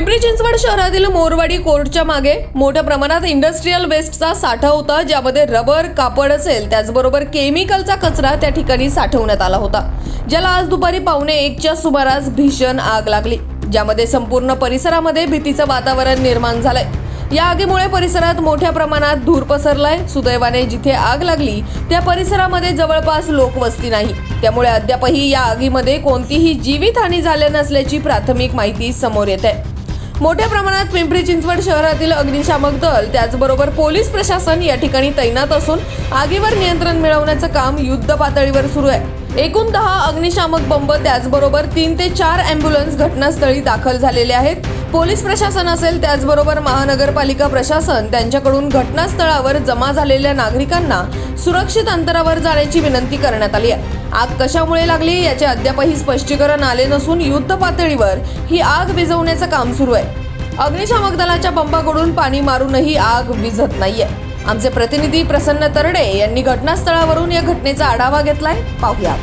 पिंपरी चिंचवड शहरातील मोरवाडी कोर्टच्या मागे मोठ्या प्रमाणात इंडस्ट्रीयल वेस्टचा साठा होता ज्यामध्ये रबर कापड असेल त्याचबरोबर केमिकलचा कचरा त्या ठिकाणी साठवण्यात आला होता. ज्याला आज दुपारी पावणे एकच्या सुमारास भीषण आग लागली ज्यामध्ये संपूर्ण परिसरामध्ये भीतीचं वातावरण निर्माण झालंय. या आगीमुळे परिसरात मोठ्या प्रमाणात धूर पसरलाय. सुदैवाने जिथे आग लागली त्या परिसरामध्ये जवळपास लोकवस्ती नाही. त्यामुळे अद्यापही या आगीमध्ये कोणतीही जीवितहानी झाली नसल्याची प्राथमिक माहिती समोर येत आहे. मोठ्या प्रमाणात पिंपरी चिंचवड शहरातील अग्निशामक दल त्याचबरोबर पोलीस प्रशासन या ठिकाणी तैनात असून आगीवर नियंत्रण मिळवण्याचं काम युद्ध पातळीवर सुरू आहे. एकूण दहा अग्निशामक बंब त्याचबरोबर तीन ते चार अँब्युलन्स घटनास्थळी दाखल झालेले आहेत. पोलीस प्रशासन असेल त्याचबरोबर महानगरपालिका प्रशासन त्यांच्याकडून घटनास्थळावर जमा झालेल्या नागरिकांना सुरक्षित अंतरावर जाण्याची विनंती करण्यात आली आहे. आग कशामुळे लागली याचे अद्यापही स्पष्टीकरण आले नसून युद्ध पातळीवर ही आग विझवण्याचं काम सुरू आहे. अग्निशामक दलाच्या पंपाकडून पाणी मारूनही आग विझत नाहीये. आमचे प्रतिनिधी प्रसन्न तरडे यांनी घटनास्थळावरून या घटनेचा आढावा घेतलाय. पाहूया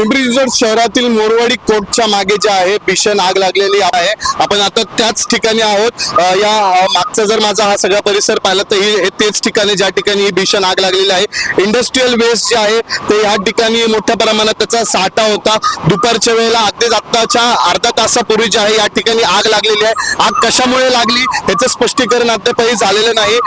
पिंपरी चिंचवड शहरातील मोरवाडी कोर्टच्या मागे जे आहे भीषण आग लागलेली आहे. आपण आता त्याच ठिकाणी आहोत. या मागचा जर माझा हा सगळा परिसर पाहिला तर ही हे तेच ठिकाणी ज्या ठिकाणी ही भीषण आग लागलेली आहे. इंडस्ट्रीयल वेस्ट जे आहे ते या ठिकाणी मोठ्या प्रमाणात त्याचा साठा होता. दुपारच्या वेळेला अगदीच आत्ताच्या अर्धा तासापूर्वी जे आहे या ठिकाणी आग लागलेली आहे. आग कशामुळे लागली याचं स्पष्टीकरण अद्यापही झालेलं नाही.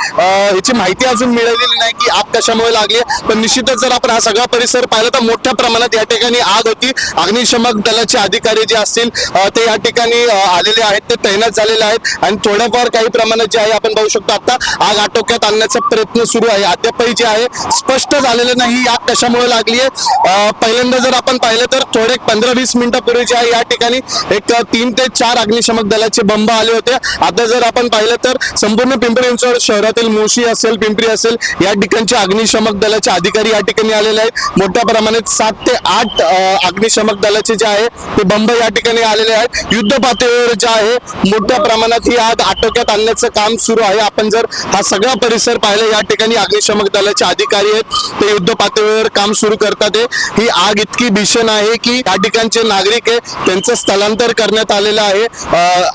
याची माहिती अजून मिळालेली नाही की आग कशामुळे लागली आहे. पण निश्चितच जर आपण हा सगळा परिसर पाहिला तर मोठ्या प्रमाणात या ठिकाणी आग होती. अग्निशमक दलाचे अधिकारी जे असतील ते या ठिकाणी आलेले आहेत. ते तैनात झालेले आहेत. आणि थोड्याफार काही प्रमाणात जे आहे आपण पाहू शकतो आता आग आटोक्यात आणण्याचा प्रयत्न सुरू आहे. अद्यापही जे आहे स्पष्ट झालेलं नाही. आग कशामुळे लागली आहे? पहिल्यांदा जर आपण पाहिलं तर थोडे पंधरा वीस मिनिटापूर्वी जे आहे या ठिकाणी एक तीन ते चार अग्निशमक दलाचे बंब आले होते. आता जर आपण पाहिलं तर संपूर्ण पिंपरी चिंचवड शहरातील मोशी असेल पिंपरी असेल या ठिकाणचे अग्निशमक दलाचे अधिकारी या ठिकाणी आलेले आहेत. मोठ्या प्रमाणात सात ते आठ अग्निशमक दलाचे जे आहे ते बंब या ठिकाणी आलेले आहेत युद्ध पातळीवर जे आहे मोठ्या प्रमाणात ही आग आटोक्यात आणण्याचं काम सुरू आहे. आपण जर हा सगळा परिसर पाहिला या ठिकाणी अग्निशमक दलाचे अधिकारी आहेत. ते युद्ध पातळीवर काम सुरू करतात. आहे. ही आग इतकी भीषण आहे की या ठिकाणचे नागरिक आहे त्यांचं स्थलांतर करण्यात आलेलं आहे.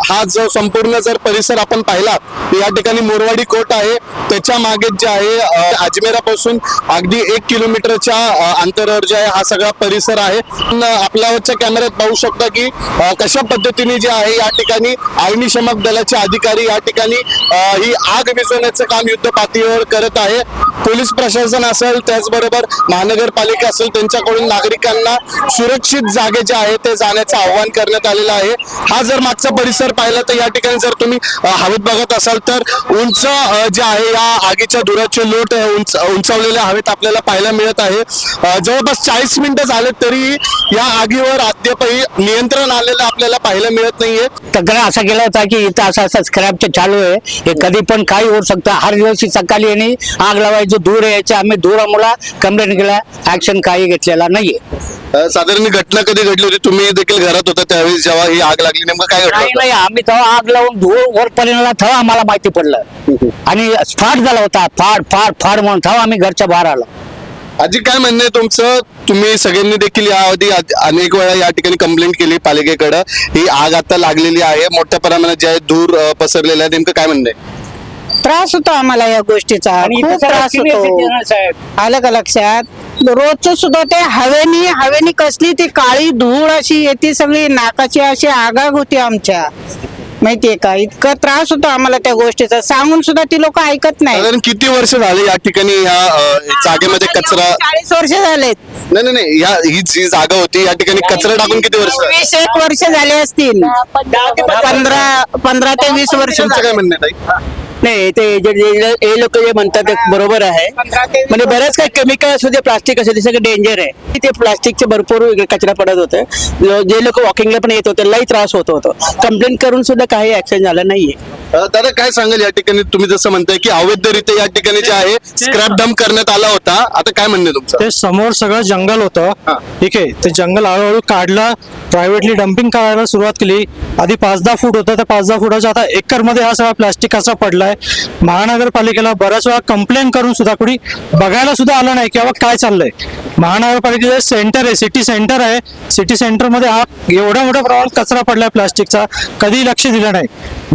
हा जो संपूर्ण जर परिसर आपण पाहिला या ठिकाणी मोरवाडी कोट आहे. त्याच्यामागे जे आहे अजमेरापासून अगदी एक किलोमीटरच्या अंतरावर जे आहे हा सगळा परिसर आहे. आहे. आपल्यावरच्या कॅमेऱ्यात पाहू शकता की कशा पद्धतीने जे आहे या ठिकाणी अग्निशमक दलाचे अधिकारी या ठिकाणी ही आग विझवण्याचं काम युद्ध पातळीवर करत आहे. पोलीस प्रशासन असेल त्याचबरोबर महानगरपालिका असेल त्यांच्याकडून नागरिकांना सुरक्षित जागे जे आहे ते जाण्याचं आव्हान करण्यात आलेलं आहे. हा जर मागचा परिसर पाहिला तर या ठिकाणी जर तुम्ही हवेत बघत असाल तर उंच जे आहे या आगीच्या धुराचे लोट उंच उंचावलेल्या हवेत आपल्याला पाहायला मिळत आहे. जवळपास चाळीस मिनिटं झाले तरी या आगीवर अद्यापही नियंत्रण आलेलं आपल्याला पाहायला मिळत नाहीये. तक्रार असा केला होता की इथं असं असं स्क्रॅपचं चालू आहे. हे कधी पण काही होऊ शकतं. हर दिवशी सकाळी यांनी आग लावायची धूर यायचे. आम्ही धुरामुळा कंप्लेंट केला. ऍक्शन काही घेतलेला नाहीये. साधारण घटना कधी घडली होती? तुम्ही देखील घरात होता त्यावेळी जेव्हा ही आग लागली. नेमकं काय घडलं? नाही आम्ही तेव्हा आग लावून धूर वर पडलेला तेव्हा आम्हाला माहिती पडलं. आणि फाट झाला होता. फाड फाड फाड म्हणून. तेव्हा आम्ही घरच्या बाहेर आलो. आजी काय म्हणणं आहे तुमचं? तुम्ही सगळ्यांनी देखील याआधी अनेक वेळा या ठिकाणी कंप्लेंट केली पालिकेकडं. ही आग आता लागलेली आहे. मोठ्या प्रमाणात जे आहे धूर पसरलेला आहे. नेमकं काय म्हणणं त्रास होतो आम्हाला या गोष्टीचा. खूप त्रास होतो. आलं का लक्षात? रोजच सुद्धा ते हवेनी हवेनी कसली ती काळी धूळ अशी येते सगळी. नाकाची अशी आगाग होती आमच्या. माहितीये का? इतका त्रास होतो आम्हाला त्या गोष्टीचा. सांगून सुद्धा ती लोक ऐकत नाही. साधारण किती वर्ष झाले या ठिकाणी ह्या अ, जागेमध्ये कचरा चाळीस वर्ष झालेत. नाही नाही नाही या ही जी जागा होती या ठिकाणी कचरा टाकून किती वर्ष झाली? वीस एक वर्ष झाले असतील. पंधरा पंधरा ते वीस वर्ष तुमचं काय. म्हणणं आहे ताई? नाही ते जे जे- हे लोक जे म्हणतात ते बरोबर आहे. म्हणजे बऱ्याच काही केमिकल असू दे प्लास्टिक असू दे सगळं डेंजर आहे. ते प्लास्टिकचे भरपूर कचरा पडत होते. जे लोक वॉकिंगला पण येत होते लई त्रास होत होतो. कंप्लेंट करून सुद्धा काही ऍक्शन झालं नाहीये. दादा काय सांगाल या ठिकाणी? तुम्ही जसं म्हणताय की अवैधरित्या या ठिकाणी जे आहे स्क्रॅप डंप करण्यात आला होता. आता काय म्हणणे तुमचं? ते समोर सगळं जंगल होतं. ठीक आहे ते जंगल हळूहळू काढलं प्रायव्हेटली डम्पिंग करायला सुरुवात केली. आधी पाच दहा फूट होतं त्या पाच दहा फुटाच्या आता एकरमध्ये हा सगळा प्लास्टिक असा पडलाय. महानगरपालिकेला बऱ्याच वेळा कंप्लेंट करून सुद्धा कुणी बघायला सुद्धा आलं नाही की बाबा काय चाललंय. महानगरपालिकेचं सेंटर आहे सिटी सेंटर आहे सिटी सेंटरमध्ये हा एवढ्या मोठ्या प्रमाणात कचरा पडलाय प्लास्टिकचा कधी लक्ष दिलं नाही.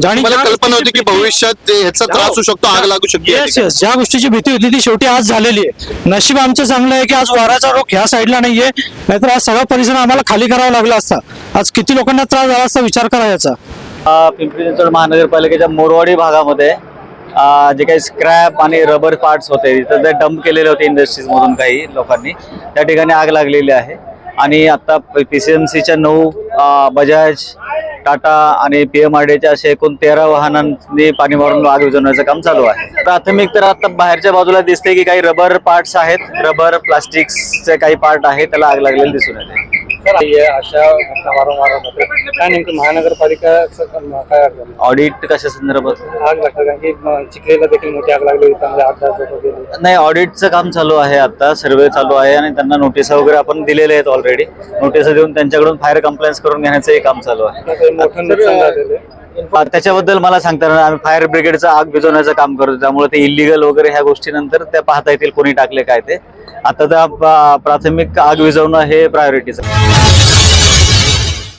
आणि कल्पना होती की भविष्यात ते ह्याचा त्रास होऊ शकतो आग लागू शकते येस येस ज्या गोष्टीची भीती होती ती शेवटी आज झालेली आहे. नशीब आमचं चांगलं आहे की आज वाराचा रोग ह्या साईडला नाहीये. नाहीतर आज सगळा परिसर आम्हाला खाली करावा लागला असता. आज किती लोकांना त्रास झाला असता विचार करा याचा. अ, पिंपरी चिंचवड महानगरपालिकेच्या मोरवाडी भागामध्ये अ, जे काही स्क्रॅप आणि रबर पार्ट्स होते तिथं जे डंप केलेले होते इंडस्ट्रीज मधून काही लोकांनी त्या ठिकाणी आग लागलेली आहे. आणि आता पी सी एम सीच्या नऊ अ, बजाज टाटा आणि पी एम आर डीच्या असे एकूण तेरा वाहनांनी पाणी मारून आग विझवण्याचं काम चालू आहे. प्राथमिक तर आता बाहेरच्या बाजूला दिसते की काही रबर पार्ट्स आहेत. रबर प्लास्टिक्सचे काही पार्ट आहे. त्याला आग लागलेली दिसून येते. अशा घटना वारंवार काय नेमकं महानगरपालिका ऑडिट कशा संदर्भात? आग लागतात कारण की म, चिखलीला देखील मोठी आग लागली होती त्यामध्ये आठ दहा लोकं गेली नाही ऑडिटचं काम चालू आहे आता सर्वे चालू आहे आणि त्यांना नोटीस वगैरे आपण दिलेले आहेत ऑलरेडी नोटीस देऊन त्यांच्याकडून फायर कंप्लेंट्स करून घेण्याचंही काम चालू आहे. आता काही मोठं नुकसान झालेलं आहे. आ, त्याच्याबद्दल मला सांगता येणार आम्ही फायर ब्रिगेडचं आग भिजवण्याचं काम करतो. त्यामुळे ते इलिगल वगैरे ह्या गोष्टी नंतर त्या पाहता येतील कोणी टाकले काय ते. आता त्या प्राथमिक आग विझवणं हे प्रायोरिटीचं